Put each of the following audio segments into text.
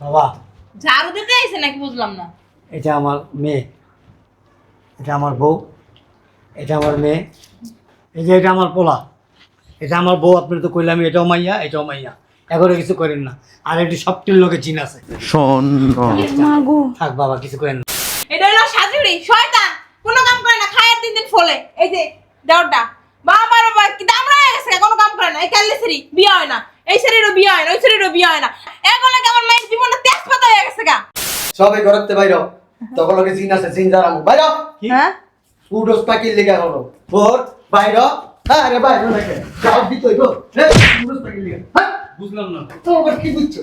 বাবা। ঝাড়ু দিতে আইছে নাকি বুঝলাম না? এটা আমার মেয়ে। এটা আমার বউ। এটা আমার মেয়ে। এই যে এটা আমার পোলা। এটা আমার বউ আপনি তো কইলাম এটাও মাইয়া এটাও মাইয়া। এগারো কিছু করেন না। আর একটু সবটির লোকে চিন আছে। মাগো থাক বাবা কিছু করেন না। এটা হলো শাশুড়ি শয়তান। কোনো কাম করে না খায় তিন দিন ফলে। এই যে দেওরটা। বাবা বাবা কি দামড়া হয়ে গেছে কোনো কাম করে না। এই কাল্লি সেরি বিয়ে হয় না। এই সেরিরও বিয়ে হয় না ওই সেরিরও বিয়ে হয় না। এখন লাগে আমার মেয়ের জীবনে তেজপাতা হয়ে গেছে গা। সবাই ঘরতে বাইর তখন লোকে জিন আছে জিন জারাম বাইর? হ্যাঁ? উডোস পাকি লেগে হলো ফোর বাইর? হ্যাঁ রে বাইর নাকি যাও দিতই গো উডোস পাকির লেগে। হ্যাঁ? বুঝলাম না। তো আবার কি বুঝছ?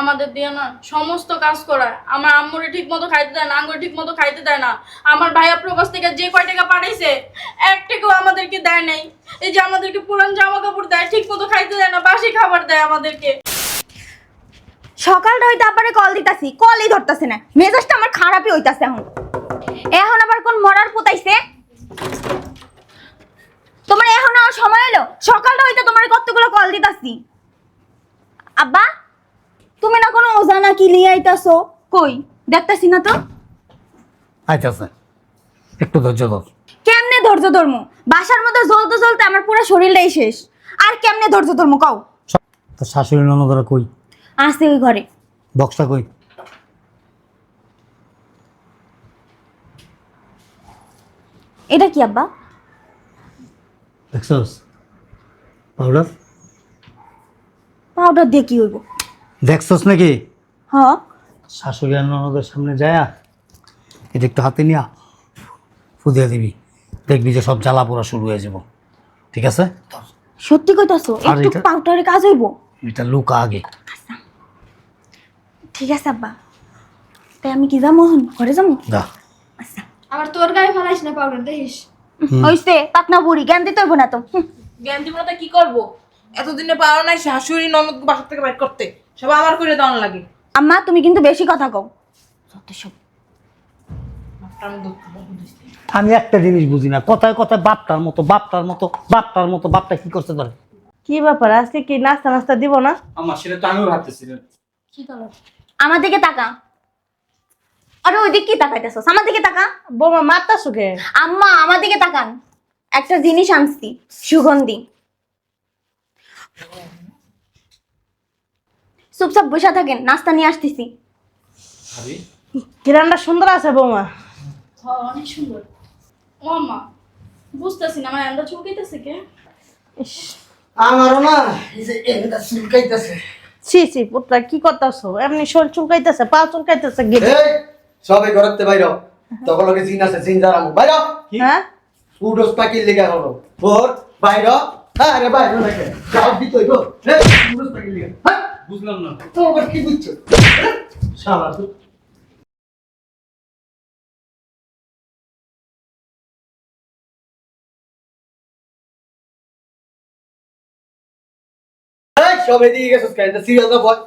আমাদের দিয়ে না, সমস্ত কাজ করায়। আমার আম্মুরে ঠিক মতো খাইতে দেয় না, আঙ্গুরে ঠিক মতো খাইতে দেয় না। আমার ভাইয়া প্রবাস থেকে যে কয় টাকা পাঠাইছে, এক টাকাও আমাদেরকে দেয় নাই। এই যে আমাদেরকে পুরান জামা কাপড় দেয় ঠিক মতো খাইতে দেয় না, বাসি খাবার দেয় আমাদেরকে। সকালটা হইতে আবার কল দিতাছি কলই ধরতাছে না। মেজাজটা আমার খারাপই হইতাছে এখন। এখন আবার কোন মরার পুতাইছে তোমার এখন আর সময় হলো সকালটা হইতে তোমার কতগুলো কল দিতাছি? আব্বা? তুমি না কোনো ওজানা কি লিয়ে আইতাছো? কই? দেখতাছি না তো। আচ্ছা একটু ধৈর্য ধর। কেমনে ধৈর্য ধর্ম? বাসার মধ্যে জ্বলতে জ্বলতে আমার পুরো শরীরটাই শেষ। আর কেমনে ধৈর্য ধর্ম কও? তো শাশুড়ি ননদরা কই? আসছে ওই ঘরে। বক্সটা কই? এটা কি আব্বা? দেখছস? পাউডার? পাউডার দিয়ে কি হইব? দেখছস নাকি? হ শাশুড়ি আর ননদের সামনে যায়া এটা একটু হাতে নিয়া ফুদিয়ে দিবি। দেখবি যে সব জ্বালা পোড়া শুরু হয়ে যাব। ঠিক আছে। সত্যি কইতাছো আর একটু এটা- পাউডারে কাজ হইব? এটা লুকা আগে। ঠিক আছে আব্বা। তাই আমি কি যাব এখন? ঘরে যাব? যা। আচ্ছা। আবার তোর গায়ে ফেলাইস না পাউডার দেখিস? হইছে পাকনা বুড়ি জ্ঞান দিতে হইব না তো। হুম। জ্ঞান দিব না তো কি করব? এতদিনে পারো নাই শাশুড়ি ননদ বাসা থেকে বাইর করতে। সব আমার করে দেওয়ান লাগে। আম্মা তুমি কিন্তু বেশি কথা কও। যত সব আমি একটা জিনিস বুঝি না। কথায় কথায় বাপটার মতো বাপটার মতো বাপটার মতো বাপটা কি করতে পারে কি ব্যাপার? আজকে কি নাস্তা নাস্তা দিব না? আমার সেটা তো আমিও ভাবতেছিলাম কি আমার দিকে তাকা। আরে ওই দিকে কি তাকাইতেছস? আমার দিকে তাকা। বৌমা মারতা সুখে আম্মা আমার দিকে তাকান। একটা জিনিস আনছি সুগন্ধি। চুপচাপ বসে থাকেন নাস্তা নিয়ে আসতেছি। কিরানটা সুন্দর আছে বৌমা। হ্যাঁ অনেক সুন্দর। ও মা বুঝতেছি না আমার এন্দা চুলকাইতেছে কে? আমারও না এই যে এটা চুলকাইতেছে। ছি ছি পুত্রা কি করতেছো? এমনি শরীর চুলকাইতেছে পা চুলকাইতেছে সবাই ঘরতে বাইর তখন লোকে জিন আছে জিন জারাম বাইর হ্যাঁ? উডোস পাকির লেগে হলো ফোর বাইর হ্যাঁ রে বাইর নাকি যাও দিতই গো হে উডোস লেগে। হ্যাঁ? বুঝলাম না। তো আবার কি বুঝছ? শালা তো এই সব এদিকে গেছিস কেন? সিরিয়াল বল।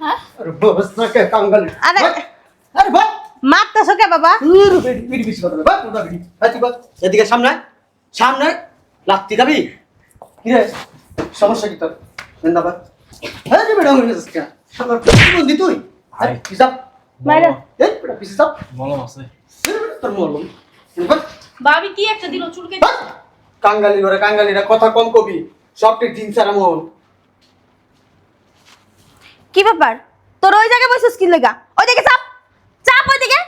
হ্যাঁ? আরে বস না কে কাঙ্গাল আরে আরে মারতেছো কে বাবা? উরু বেডি বেডি কথা ভাই ওটা বেডি হাই বল। এদিকে সামনে সামনে। লাগতি যাবি কি রে? সমস্যা কি তোর? জিন্দাবাদ হ্যাঁ বেড়া হয়ে গেছিস কি তুই? আরে পিসাব মাইরা। এই বেটা পিসাব মলম আছে। তোর মরলম ভাবি কি একটা দিল? চুলকাই কাঙ্গালি করে কাঙ্গালিরা কথা কম কবি। সবটি দিন সারা মন কি ব্যাপার? তোর ওই জায়গায় বসছিস কি লেগা? ওইদিকে চাপ। চাপ ওইদিকে।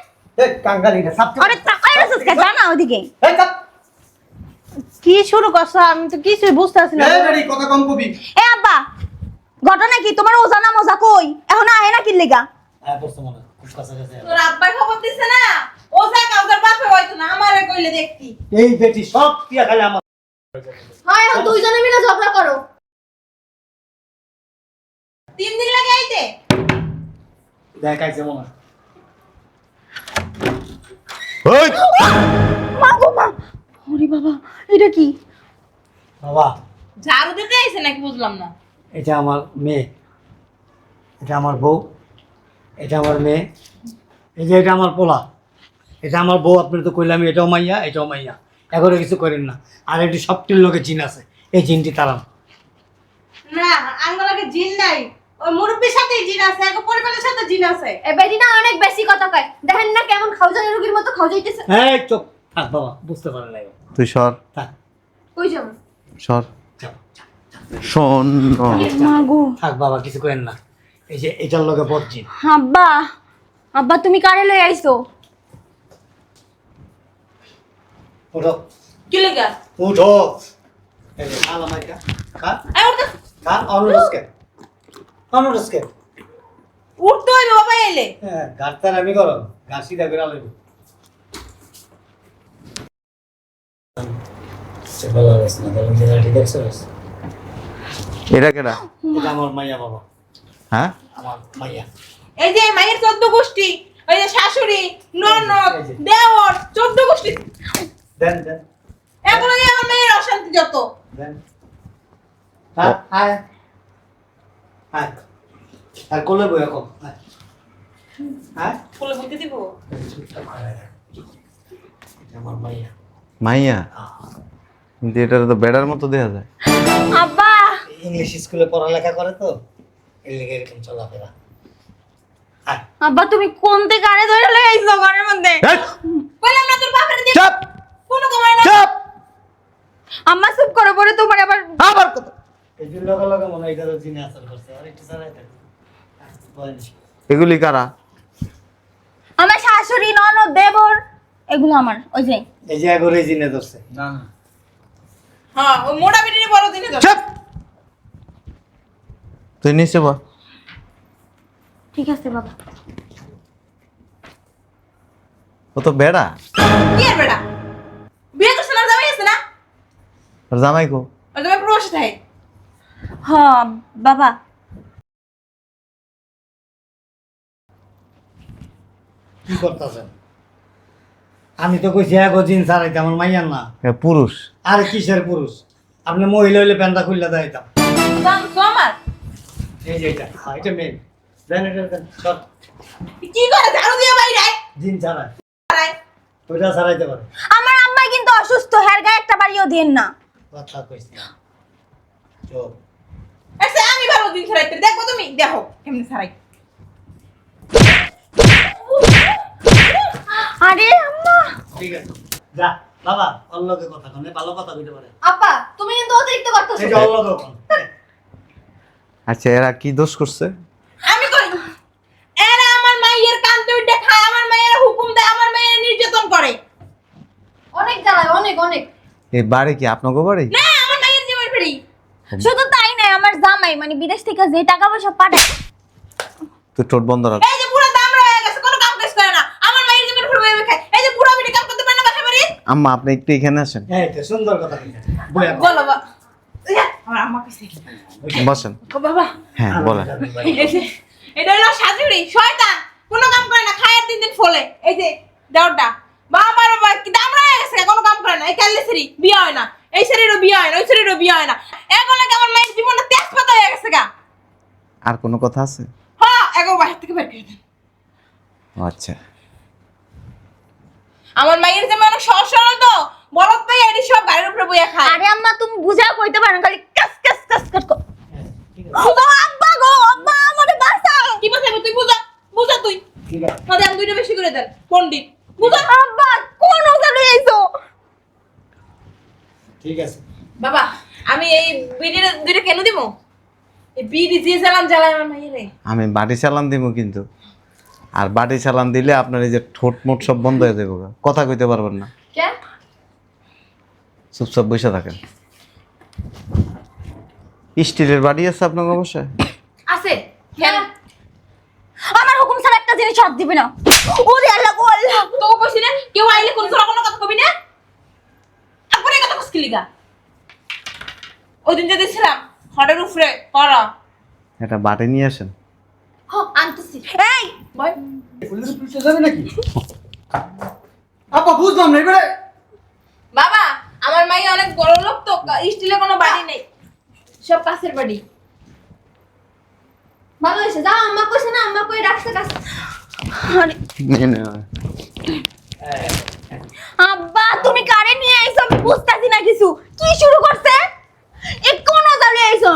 এই কাঙ্গালিরা সব আরে তাকাই বসছিস কে জানা ওইদিকে। এই চাপ। কি শুরু করছ? আমি তো কিছুই বুঝতেছি না। এই কথা কম কবি। এ আব্বা ঘটনা কি? তোমার ওজানা মজা কই? এখন আহে না কি লেগা? হ্যাঁ পড়ছে মনে খুব কাছাকাছি আছে। তোর আব্বাই খবর দিছে না? ও যা কাউকে বাপে হয়তো না আমারে কইলে দেখতি। এই বেটি সব টিয়া খালি আমার হয় এখন দুইজনে মিলে ঝগড়া করো। তিন দিন লাগে আইতে? দেখাইছে মনে। মা গো মা! ওরে বাবা এটা কি? বাবা। ঝাড়ু দিতে আইছে নাকি বুঝলাম না। এটা আমার মেয়ে। এটা আমার বউ। এটা আমার মেয়ে। এই যে এটা আমার পোলা। এটা আমার বউ আপনি তো কইলাম এটাও মাইয়া এটাও মাইয়া। এগারো কিছু করেন না। আর একটু সবটির লোকে জিন আছে। এই জিনটি তারাম। না আঙ্গলাকে জিন নাই। ওই মুরব্বীর সাথে জিন আছে এক পরিবারের সাথে জিন আছে। এ বেটি না অনেক বেশি কথা কয়। দেখেন না কেমন রোগীর মতো খাওজাইতেছে এই চুপ। থাক বাবা বুঝতে না তুই সর। থাক। কই যাব? সর। মাগো। থাক বাবা কিছু করেন না। এই যে এটার লগে পড়ছি আব্বা আব্বা তুমি কারে লই আইছো? উঠো। কি লেগা? উঠো। এই যে মাইকা খা এই উঠতে খা হইবে বাবা এলে। হ্যাঁ গাড়তার আমি করো গাছ সিধা করে আলো এটা কেডা? এটা আমার মাইয়া বাবা। হ্যাঁ? আমার মাইয়া। এই যে মায়ের চোদ্দ গোষ্ঠী ওই যে শাশুড়ি ননদ। দেওর চোদ্দ গোষ্ঠী। দেন দেন। এখন এই আমার মেয়ের অশান্তি যত। দেন। হ্যাঁ হ্যাঁ। হ্যাঁ। আর কোলে বই এখন? হ্যাঁ। হ্যাঁ। বলে দিব? আমার মাইয়া। মাইয়া? কিন্তু এটা তো বেড়ার মতো দেখা যায়। আব্বা ইংলিশ স্কুলে পড়ালেখা করে তো এর লেগে এরকম চলাফেরা। আব্বা তুমি কোন থেকে আরে ধরে লই আইছো ঘরের মধ্যে? বললাম না তোর বাপের দিয়ে চাপ! কোনো কামাই না। চাপ! আম্মা চুপ করো পরে তোমার আবার আবার কথা। এই যে লগে লগে মনে হয় এটা জিনে আসর করছে। আর একটু চালাই এগুলি কারা? আমার শাশুড়ি ননদ দেবর এগুলো আমার ওই যে। এই যে এগোরে জিনে ধরছে। না না। হ্যাঁ ওই মোটা বিটির বড় দিনে তো চাপ! তুই নিচে বা ঠিক আছে বাবা। ও তো বেড়া। কি আর বেটা বিয়ে করছে না জামাই আছে না? আর জামাই কো? ওই জামাই প্রবাসী থাকে হ বাবা। কি করতেছেন? আমি তো কইছি এগো জিন ছাড়াইতে আমার মাইয়ার না। এ পুরুষ। আর কিসের পুরুষ? আপনি মহিলা হইলে প্যান্টটা খুললে তো আমার এই যে এটা হ্যাঁ, এটা মেন দেন এটা দেন সর কি করে? ঝাড়ু দিয়ে বাইরে জিন ছাড়ায় ওইটা ছাড়াইতে পারে। আমার আম্মা কিন্তু অসুস্থ হের গায়ে একটা বাড়িও দেন না। কথা কইছি না। আচ্ছা আমি ভালো দিন ছাড়াইতে দেখো তুমি? দেখো কেমনে ছাড়াই আরে আম্মা। ঠিক আছে। যা বাবা অল্লকে কথা কনে ভালো কথা কইতে পারে। আপা তুমি কিন্তু অতিরিক্ত করতেছো। এই যে অল্লকে কোন। আচ্ছা এরা কি দোষ করছে? আমি কই? এরা আমার মায়ের কান্দে উঠে খায় আমার মায়ের হুকুম দেয় আমার মায়ের নির্যাতন করে। অনেক জ্বালায় অনেক অনেক। এই বাড়ি কি আপনাকে বাড়ি? না আমার মায়ের জীবন ফেরি শুধু তাই নাই আমার জামাই মানে বিদেশ থেকে যে টাকা পয়সা পাঠায়। তুই ঠোঁট বন্ধ রাখ। এই যে পুরো দাম রয়ে গেছে কোনো কাম কাজ করে না। আমার মায়ের জীবন ফেরবে খায় এই যে পুরো বিটি কাম করতে পারে না বাসা বাড়ি আম্মা আপনি একটু এখানে আসেন। এই তো সুন্দর কথা বলো বা ইয়া, আমার আম্মা কইছে বসেন বাবা। হ্যাঁ বলেন। এটা হলো শাশুড়ি শয়তান। কোনো কাম করে না খায় তিন দিন ফলে। এই যে দেওরটা। বা আমার বাবা কি গেছে কোনো কাম করে না। এই বিয়ে হয় না। এই শরীরও বিয়ে হয় না ওই শরীরও বিয়ে হয় না। এখন আমার মায়ের তেজপাতা হয়ে গেছে গা? আর কোনো কথা আছে? হ্যাঁ এগো বাহির থেকে বের করে দেন। আচ্ছা। আমার মায়ের অনেক সহজ সরল তো। বলত সব গাড়ির উপরে বইয়া খায়। আরে আম্মা তুমি বুঝাও কইতে পারো না, খালি কাস কাস কাস কাস কর ঠিক আব্বা গো আব্বা আমারে বাঁচাও। কি বাঁচাবি তুই? বুঝা বুঝা তুই। দেন দুইটা বেশি করে দেন পণ্ডিত বুঝা? আব্বা কোন লই আইছো? ঠিক আছে। বাবা আমি এই বিড়ির দুইটা কেন দিব এই বিড়ি যে জ্বালান জ্বালায় আমার মাইরে আমি বাড়ি চালান দিব কিন্তু। আর বাড়ি চালান দিলে আপনার এই যে ঠোঁট মোট সব বন্ধ হয়ে যাবে কথা কইতে পারবেন না। কে চুপচাপ বসে থাকেন। স্টিলের বাড়ি আছে আপনার অবশ্যই? আছে। কেন আমার হুকুম ছাড়া একটা জিনিস হাত দিবে না। ওরে আল্লাহ গো আল্লাহ। তো কইছি না কেউ আইলে কোন কথা কবি না? তারপরে কথা ওই দিন যে দিছিলাম হটের উপরে করা এটা বাড়ি নিয়ে আসেন। হ আনতেছি। এই! বয়। পুলিশ পুলিশে যাবে নাকি? আপা বুঝলাম না এবারে বাবা আমার মাই অনেক বড় লোক তো স্টিলে কোনো বাড়ি নেই। সব কাছের বাড়ি। ভালো হয়েছে যাও আম্মা কইছে না আম্মা কই রাখছে কাছে আরে। নে, নে, নে। আব্বা তুমি কারে নিয়ে আইছো? আমি বুঝতাছি না কিছু। কি শুরু করছে? এ কোন জালি আইছো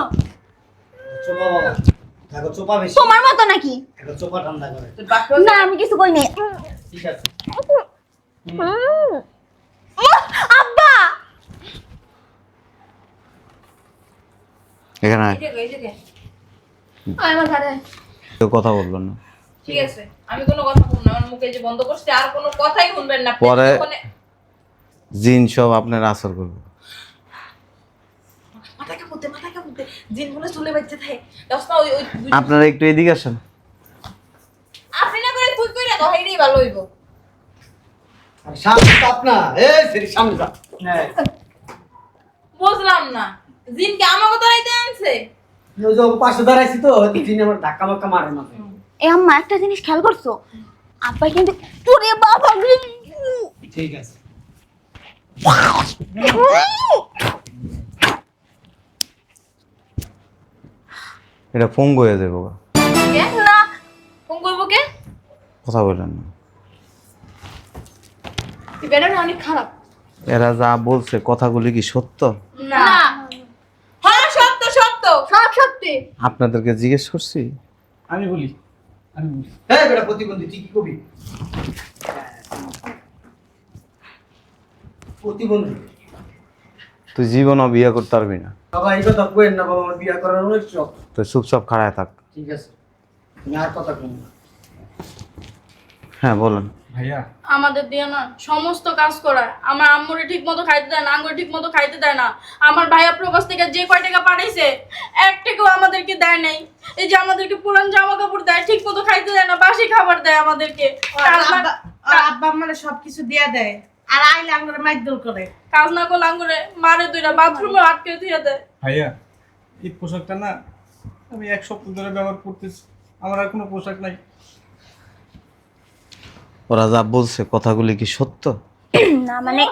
বাবা। দেখো চোপা বেশি। তোমার মতো নাকি? দেখো চোপা ঠান্ডা করে। না আমি কিছু কইনি। ঠিক আছে উম, আব্বা এখানে কথা বলল না। ঠিক আছে। আমি কোনো কথা বলব না। আমার মুখে যে বন্ধ করছে আর কোনো কথাই শুনবেন না। পরে- জিন সব আপনার আসর করব। আপনারা একটু এদিকে আসেন। আপনি না করে তুই কইরা দাও হেডি ভালো হইব। আর সামনে চাপ না এই সামনে চাপ বুঝলাম না। জিনকে রাইতে আনছে? ওই যে পাশে দাঁড়াইছি তো তিনি আমার ধাক্কা মাক্কা মারে এ আম্মা একটা জিনিস খেয়াল করছ? আব্বা কিন্তু পুরে বাবা রে। ঠিক আছে। এটা হয়ে যাব গা। না। ফোন করব কে? কথা বললেন না। অনেক খারাপ। এরা যা বলছে কথাগুলি কি সত্য? না। আপনাদেরকে জিজ্ঞেস করছি? আমি বলি আমি বলি। হ্যাঁ বেটা প্রতিবন্ধী তুই কি কবি প্রতিবন্ধী। তুই জীবনও বিয়ে করতে পারবি না। বাবা এই কথা কোয়েন না বাবা আমার বিয়ে করার অনেক শখ। তুই চুপচাপ খাড়ায় থাক। ঠিক আছে তুমি আর কথা কম হ্যাঁ বলেন। ভাইয়া। আমাদের দিয়ে না সমস্ত কাজ করায়। আমার আম্মুরে ঠিক মতো খাইতে দেয় না আঙ্গুরে ঠিক মতো খাইতে দেয় না। আমার ভাইয়া প্রবাস থেকে যে কয় টাকা পাঠাইছে এক টাকাও আমাদেরকে দেয় নাই। এই যে আমাদেরকে পুরান জামা কাপড় দেয় ঠিক মতো খাইতে দেয় না বাসি খাবার দেয় আমাদেরকে। আর আব্বা আব্বা মানে সবকিছু দিয়া দেয় আর আইলে আঙ্গুরে মাইদুর করে। কাজ না করলে আঙ্গুরে মারে দুইটা বাথরুমে আটকে দিয়ে দেয়। ভাইয়া এই পোশাকটা না আমি এক সপ্তাহ ধরে ব্যবহার করতেছি। আমার আর কোনো পোশাক নাই। ওরা যা বলছে কথাগুলি কি সত্য? না মানে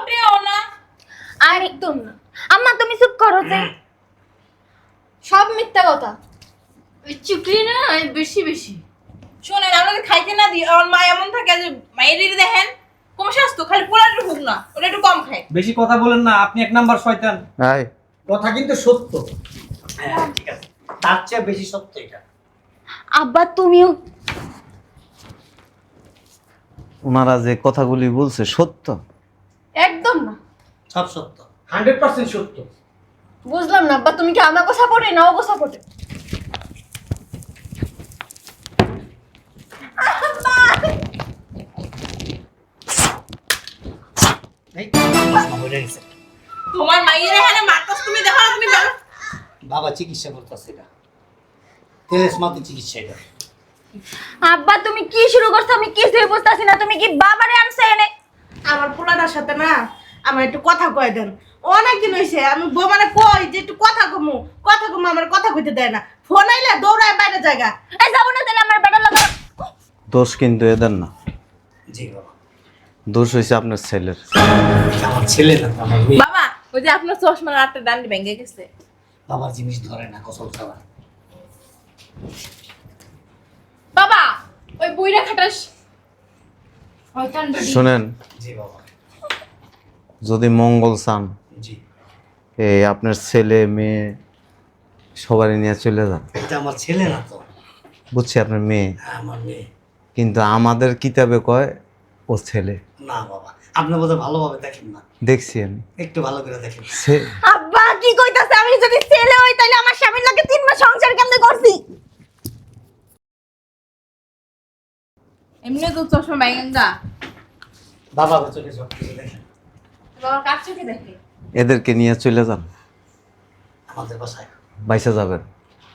আর একদম না। আম্মা তুমি চুপ করো যে। সব মিথ্যা কথা। ওই চুকরি না বেশি বেশি। শোনেন আমরা খাইতে না দিই। আমার মা এমন থাকে যে মায়ের দিদি দেখেন কম স্বাস্থ্য খালি পোলাটা হুক না। ওটা একটু কম খায়। বেশি কথা বলেন না আপনি এক নাম্বার শয়তান। ভাই কথা কিন্তু সত্য। হ্যাঁ ঠিক আছে। তার চেয়ে বেশি সত্য এটা। আব্বা তুমিও ওনারা যে কথাগুলি বলছে সত্য? একদম না। সব সত্য। হান্ড্রেড পার্সেন্ট সত্য। বুঝলাম না আব্বা তুমি কি আমার কথা পড়ে না ও কথা গেছে। তোমার মাইয়ের এখানে মারতাস তুমি দেখো তুমি বাবা চিকিৎসা করতেছে এটা। তেলেস মাতে চিকিৎসা এটা। আব্বা তুমি কি শুরু করছ? আমি কিছুই বুঝতাছি না। তুমি কি বাবারে আনছো এনে? আমার পোলাটার সাথে না আমার একটু কথা কয় দেন। অনেকদিন হয়েছে আমি বউ মানে কই যে একটু কথা কমু? কথা কমু আমার কথা কইতে দেয় না। ফোন আইলে দৌড়ায় বাইরে জায়গা। এই যাব না তাহলে আমার বেটার লাগা। দোষ কিন্তু এদের না। জি বাবা। দোষ হয়েছে আপনার ছেলের। আমার ছেলে না আমার মেয়ে। বাবা ওই যে আপনার চশমার আটটা ডান্ডি ভেঙে গেছে। বাবার জিনিস ধরে না কসল খাওয়া বাবা ওই বইরা খাটাস। শোনেন। জি বাবা। যদি মঙ্গল চান জি। এই আপনার ছেলে মেয়ে সবারই নিয়ে চলে যান। এটা আমার ছেলে না তো। বুঝছি আপনার মেয়ে। হ্যাঁ আমার মেয়ে। কিন্তু আমাদের কিতাবে কয় ও ছেলে। না বাবা আপনি বোধহয় ভালোভাবে দেখেন না। দেখছি আমি। একটু ভালো করে দেখেন। আব্বা কি কইতাছে? আমি যদি ছেলে হই তাহলে আমার স্বামীর লাগে তিন মাস সংসার কেমনে করছি? এমনি তো চশমা ভেঙে বাবা চোখে সব কিছু দেখেন বাবা কার চোখে দেখে। এদেরকে নিয়ে চলে যান। আমাদের বাসায়। বাইসে যাবেন।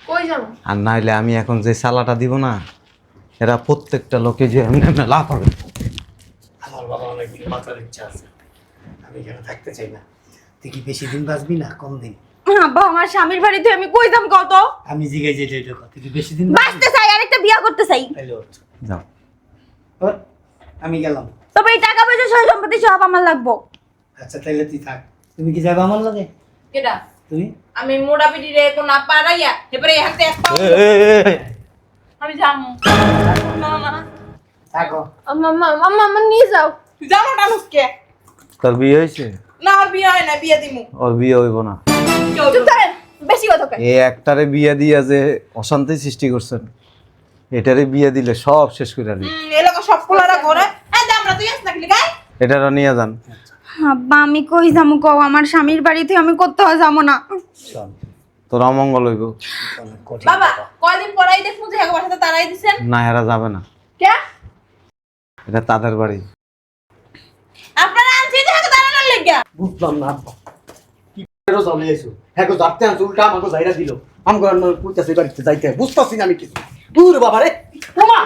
কই যাব? আর নাইলে আমি এখন যে সালাটা দিব না এরা প্রত্যেকটা লোকে যে এমনি এমনি লাভ হবে। আমার বাবা অনেকগুলো বাঁচার ইচ্ছা আছে। আমি এখানে থাকতে চাই না। তুই কি বেশি দিন বাঁচবি না কম দিন? আব্বা আমার স্বামীর বাড়িতে আমি কই দাম কত আমি জিগাই যেটা এটা কথা। তুই বেশি দিন বাঁচতে চাই আরেকটা বিয়া করতে চাই। যাও। আমি গেলাম। তবে এই টাকা পয়সা সয় সম্পত্তি সব আমার লাগবো। আচ্ছা তাইলে তুই থাক। তুমি কি যাবে আমার লাগে? কেডা? তুমি? আমি মোড়া পিটি রে কোন না পারাইয়া এবারে হাতে এক পাও আমি যামু। থাকো। নিয়ে যাও। তুই জানো না নুসকে তোর বিয়ে হয়েছে? না আর বিয়ে হয় না বিয়ে দিমু। ওর বিয়ে হইব না। চুপ বেশি কথা কয়। এই একটারে বিয়ে দিয়া যে অশান্তি সৃষ্টি করছেন এটারে বিয়ে দিলে সব শেষ করে দিই সব পোলারা করে এই দামরা তুই আসনা কি গায় এটারও নিয়ে যান। আব্বা আমি কই যাব কও? আমার স্বামীর বাড়িতে আমি কোথাও যাব না। তোর অমঙ্গল হইব। বাবা কয়দিন পরাই দেখুন যে একবার সাথে তারাই দিছেন। না এরা যাবে না। কে? এটা তাদের বাড়ি। আপনারা আনছি যে হাতে দাঁড়ানোর লেগা বুঝলাম না কি করে চলে এসো হ্যাঁ গো যাতে আনছো উল্টা আমাকে যাইরা দিল। আমাকে আর কইতাছে বাড়িতে যাইতে বুঝতাছি না আমি কিছু। দূর বাবা রে ওমা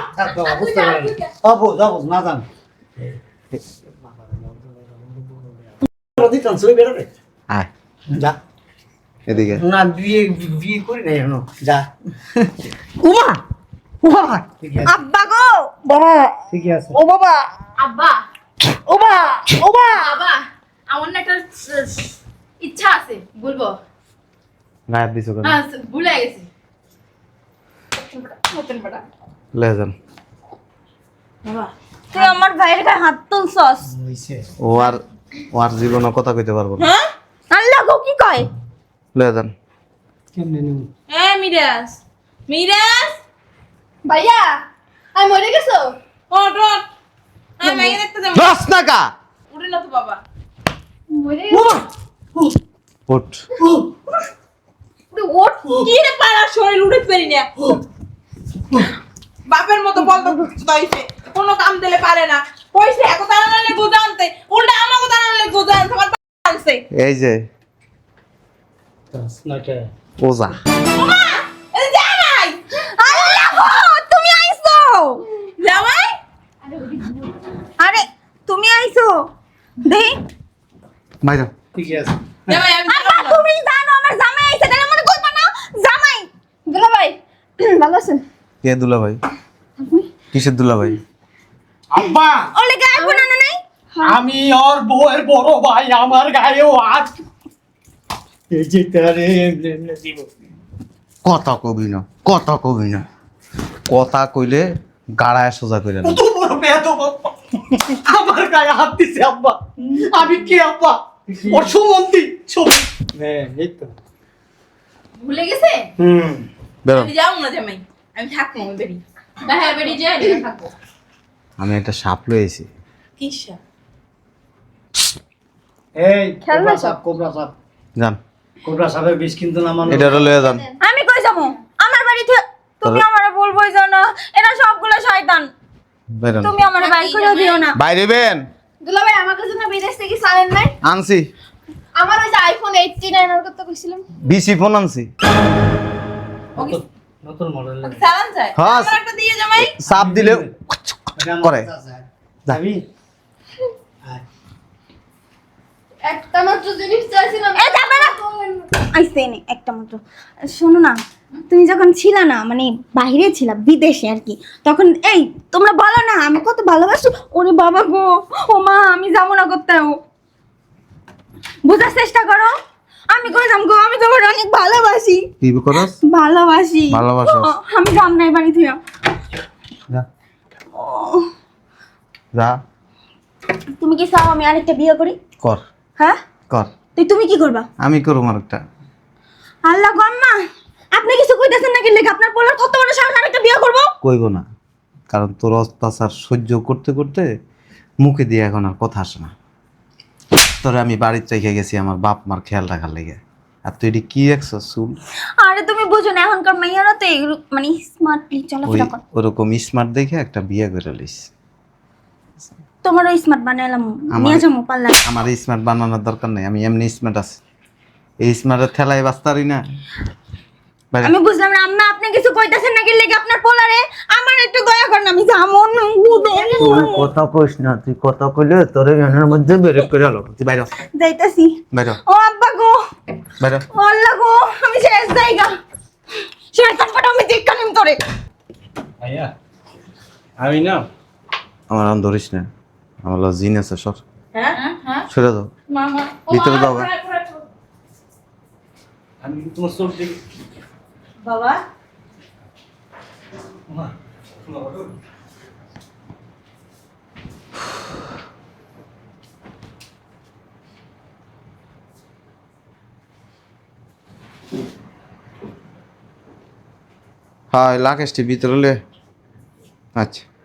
বুঝতে না আয়। যা। এদিকে। না বিয়ে বিয়ে করি না এখনও। যা। আব্বা গো! বাবা। ঠিকই আছে। ও বাবা। আব্বা। ওমা ওমা বাবা আমার না একটা ইচ্ছা আছে বলব? গায়ে দিছো কেন? হ্যাঁ ভুলে গেছি। লে যান। তুই আমার ভাইয়ের গায়ে হাত তুলছস? ও আর ও আর জীবনে কথা কইতে পারব না। হ্যাঁ? আল্লাহ গো কি কয়? লে যান। কেমনে নিব এ মিরাজ। মিরাজ? ভাইয়া আমি মরে গেছো? ওট ওট আমি মাইকে দেখতে যাব। দশ টাকা! উঠে না তো বাবা। মরে ওমা উঠ। ওট কি রে পাড়ার শরীর উঠে পারি না। বাপের মতো বল দাইছে কোনো কাম দিলে পারে না। কইছে এত দাঁড়ালে গোজা আনতে। উল্টা আমাকে দাঁড়ালে গোজা আনতে। আমার বাপ আনছে। এই যে। নয়টা ওজা। জামাই! আল্লাহ! তুমি আইছো! জামাই! আরে তুমি আইছো। দেই বাইরে। ঠিকই আছে। জামাই আমি তুমি জানো আমার জামাই আইছে। তাহলে মনে কইবা না জামাই। দুলা ভাই। ভালো আছেন? কে দুলা ভাই কিসের দুলা ভাই আব্বা ওলে গায়ে কোনা নাই? আমি ওর বউয়ের বড় ভাই আমার গায়েও আজ এই যে তারে কথা কবি না কথা কবি না। কথা কইলে গাড়ায় সোজা করে না আমার গায়ে হাত দিছে আব্বা। আমি কে আব্বা? ওর সুমন্তি ছবি হ্যাঁ এই তো। ভুলে গেছে? হুম। বেরো। যাও না জামাই। আমি থাকব আমি বেরি বেরিয়ে যায় এখানে থাকব। আমি একটা সাপ লয়েছি কিসা এই খেলনা কোবরা সাপ। কোবরা সাপ। যান। কোবরা সাপের বিষ কিন্তু না মানো এটারও লয়ে যান। আমি কই যাব? আমার বাড়িতে তুমি আমারে বলবোই জানো এরা সবগুলো শয়তান। তুমি আমার বাইর করে দিও না। বাইরে বেন। দুলা ভাই আমার কাছে না বিদেশ থেকে সালেন নাই? আনছি। আমার ওই যে আইফোন এইটটি নাইন ওর কথা কইছিলাম। বিসি ফোন আনছি। নতুন নতুন মডেল চালান যায় হ্যাঁ। একটা দিয়ে জামাই সাপ দিলে করে। যাবি একটা মাত্র জিনিস চাইছিলাম। এ যাবে না। আইসে নে একটা মাত্র। শোনো না তুমি যখন ছিলা না মানে বাইরে ছিলা বিদেশে আর কি তখন এই তোমরা বলো না আমি কত ভালোবাসি। ওরে বাবা গো ও মা আমি যাব না কোথাও। বোঝার চেষ্টা করো। আমি কই যাম গো? আমি তোমার অনেক ভালোবাসি। কি করস? ভালোবাসি। ভালোবাসো? আমি যাম নাই বাড়ি থেকে। যা। যা। তুমি কি চাও আমি আরেকটা বিয়ে করি? কর। হ্যাঁ? কর। তুই তুমি কি করবা? আমি করুম আর একটা আল্লাহ গো আম্মা আপনি কিছু কইতেছেন নাকি লেগে? আপনার পোলার কত বড় সাহস আরেকটা বিয়ে করব? কইব না। কারণ তোর অত্যাচার সহ্য করতে করতে মুখে দিয়ে এখন আর কথা আসে না। তোরে আমি বাড়িতে রেখে গেছি আমার বাপ মার খেয়াল রাখার লেগে। আর তুই এটি কি এক চুল? আরে তুমি বুঝো না এখনকার মেয়েরা তো এই মানে স্মার্টলি চলাফেরা করে। ওরকম স্মার্ট দেখে একটা বিয়ে করে লিস তোমারও স্মার্ট বানাইলাম নিয়ে যাব পাল্লা। আমার স্মার্ট বানানোর দরকার নেই আমি এমনি স্মার্ট আছি। এই স্মার্টের ঠেলায় বাস্তারি না। আমি বুঝলাম না আম্মা আপনি কিছু কইতাছেন নাকি? লেগে আপনার পোলারে আমার একটু দয়া করেন আমি যাব না তুই কথা কইস না তুই কথা কইলে তোর এখানের মধ্যে বেরে করে আলো। তুই বাইরে যাইতাছি। বাইরে ও আব্বা গো। বাইরে ও আল্লাহ গো আমি শেষ জায়গা। শয়তান পাটা আমি দেখা নিম তোরে। ভাইয়া আমি না আমার আন ধরিস না। আমার জিন আছে সর। হ্যাঁ? হ্যাঁ সরে দাও মামা ভিতরে দাও আমি তোমার চোখ দেখি। हाँ लाख भीतर ले अच्छा